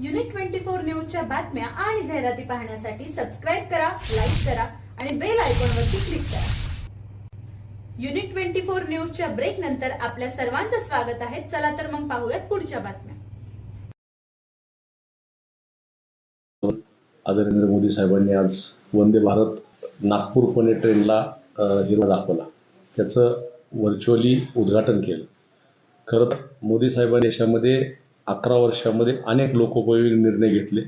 Unit twenty four न्यूजच्या बातम्या आणि जाहिराती पाहण्यासाठी सबस्क्राईब करा लाईक करा आणि बेल आयकॉनवरती क्लिक करा. युनिट ट्वेंटी फोर न्यूजच्या ब्रेक नंतर आपल्या सर्वांचं स्वागत आहे. चला तर मग पाहूयात पुढच्या बातम्या. आदरेंद्र मोदी साहेबांनी आज वंदे भारत नागपूर पुणे ट्रेनला हिरवा दाखवला. त्याचं व्हर्च्युअली उद्घाटन केलं. खरं मोदी साहेबांनी देशामध्ये अकरा वर्षामध्ये अनेक लोकोपयोगी निर्णय घेतले.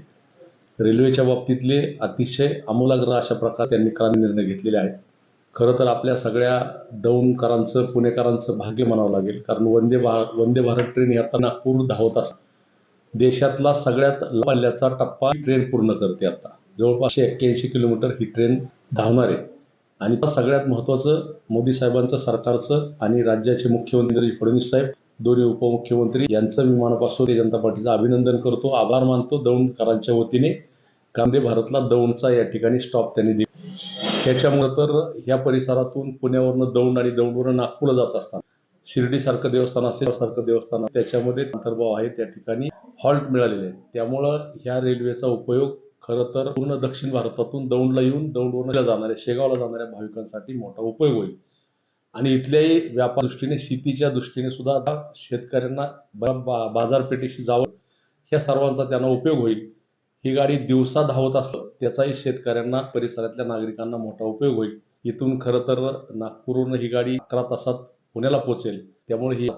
रेल्वेच्या बाबतीतले अतिशय आमूलाग्र अशा प्रकारे त्यांनी क्रांती निर्णय घेतलेले आहेत. खरं तर आपल्या सगळ्या दौंडकरांचं पुणेकरांचं भाग्य म्हणावं लागेल. कारण वंदे भा वंदे भारत ट्रेन ही आता नागपूर धावत असते देशातला सगळ्यात पल्ल्याचा टप्पा ही ट्रेन पूर्ण करते आता. जवळपास एक्क्याऐंशी किलोमीटर ही ट्रेन धावणार आहे. आणि सगळ्यात महत्वाचं मोदी साहेबांचं सरकारचं आणि राज्याचे मुख्यमंत्री फडणवीस साहेब दोन्ही उपमुख्यमंत्री यांचं मी मनापासून जनता पार्टीचं अभिनंदन करतो. आभार मानतो दौंडकरांच्या वतीने. कांदे भारतला दौंडचा या ठिकाणी स्टॉप त्यांनी दिला. त्याच्यामुळे तर ह्या परिसरातून पुण्यावरनं दौंड आणि दौंडवरून नागपूरला जात असताना शिर्डीसारखं देवस्थान असेल सारखं देवस्थान त्याच्यामध्ये अंतर्भाव आहे त्या ठिकाणी हॉल्ट मिळालेले आहे त्यामुळं ह्या रेल्वेचा उपयोग खरं तर पूर्ण दक्षिण भारतातून दौंडला येऊन दौंडवरला जाणाऱ्या शेगावला जाणाऱ्या भाविकांसाठी मोठा उपयोग होईल. आणि इथल्याही व्यापार दृष्टीने शेतीच्या दृष्टीने सुद्धा आता शेतकऱ्यांना बा- बाजारपेठेशी जावं ह्या सर्वांचा त्यांना उपयोग होईल. ही गाडी दिवसा धावत असलं त्याचाही शेतकऱ्यांना परिसरातल्या नागरिकांना मोठा उपयोग होईल. इथून खरं तर नागपूरहून ही गाडी अकरा तासात पुण्याला पोहोचेल. त्यामुळे ही